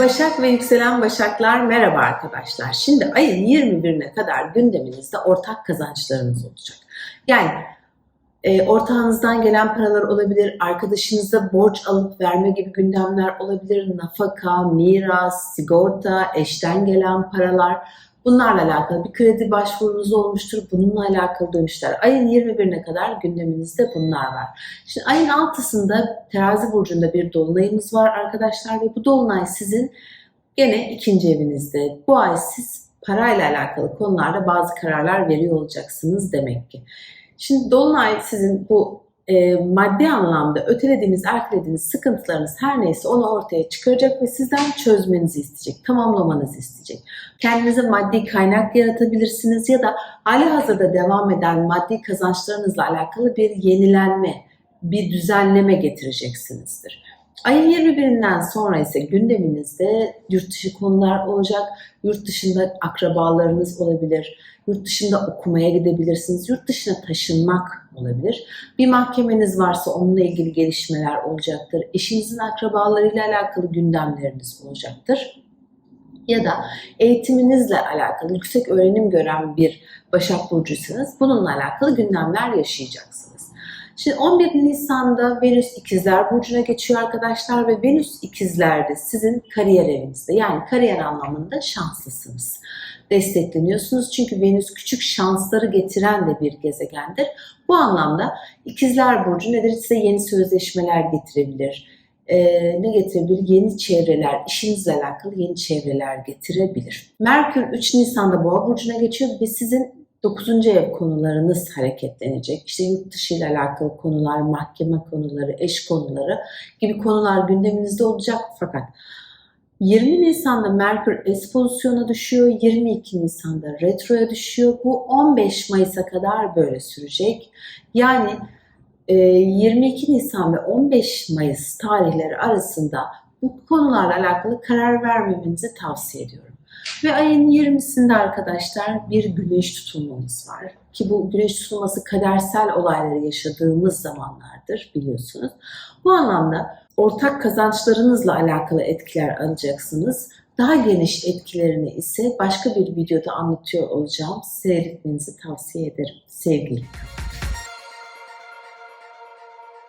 Başak ve yükselen Başaklar merhaba arkadaşlar. Şimdi ayın 21'ine kadar gündeminizde ortak kazançlarınız olacak. Yani e, ortağınızdan gelen paralar olabilir, arkadaşınıza borç alıp verme gibi gündemler olabilir, nafaka, miras, sigorta, eşten gelen paralar. Bunlarla alakalı bir kredi başvurunuz olmuştur. Bununla alakalı dönüşler. Ayın 21'ine kadar gündeminizde bunlar var. Şimdi ayın 6'sında terazi burcunda bir dolunayımız var arkadaşlar ve bu dolunay sizin gene ikinci evinizde. Bu ay siz parayla alakalı konularda bazı kararlar veriyor olacaksınız demek ki. Şimdi dolunay sizin bu e, maddi anlamda ötelediğiniz, ertelediğiniz sıkıntılarınız her neyse onu ortaya çıkaracak ve sizden çözmenizi isteyecek, tamamlamanızı isteyecek. Kendinize maddi kaynak yaratabilirsiniz ya da hali hazırda devam eden maddi kazançlarınızla alakalı bir yenilenme, bir düzenleme getireceksinizdir. Ayın 21'inden sonra ise gündeminizde yurt dışı konular olacak. Yurt dışında akrabalarınız olabilir. Yurt dışında okumaya gidebilirsiniz. Yurt dışına taşınmak olabilir. Bir mahkemeniz varsa onunla ilgili gelişmeler olacaktır. Eşinizin akrabalarıyla alakalı gündemleriniz olacaktır. Ya da eğitiminizle alakalı yüksek öğrenim gören bir Başak Burcu'ysanız bununla alakalı gündemler yaşayacaksınız. Şimdi 11 Nisan'da Venüs İkizler Burcu'na geçiyor arkadaşlar ve Venüs İkizler'de sizin kariyer evinizde yani kariyer anlamında şanslısınız. Destekleniyorsunuz çünkü Venüs küçük şansları getiren de bir gezegendir. Bu anlamda İkizler Burcu nedir? Size yeni sözleşmeler getirebilir. Ee, ne getirebilir? Yeni çevreler, işinizle alakalı yeni çevreler getirebilir. Merkür 3 Nisan'da Boğa Burcu'na geçiyor ve sizin 9. ev konularınız hareketlenecek. İşte yurt dışı ile alakalı konular, mahkeme konuları, eş konuları gibi konular gündeminizde olacak fakat 20 Nisan'da Merkür S pozisyona düşüyor, 22 Nisan'da retroya düşüyor. Bu 15 Mayıs'a kadar böyle sürecek. Yani 22 Nisan ve 15 Mayıs tarihleri arasında bu konularla alakalı karar vermemenizi tavsiye ediyorum. Ve ayın 20'sinde arkadaşlar bir güneş tutulmamız var. Ki bu güneş tutulması kadersel olayları yaşadığımız zamanlardır biliyorsunuz. Bu anlamda ortak kazançlarınızla alakalı etkiler alacaksınız. Daha geniş etkilerini ise başka bir videoda anlatıyor olacağım. Seyretmenizi tavsiye ederim. Sevgiyle.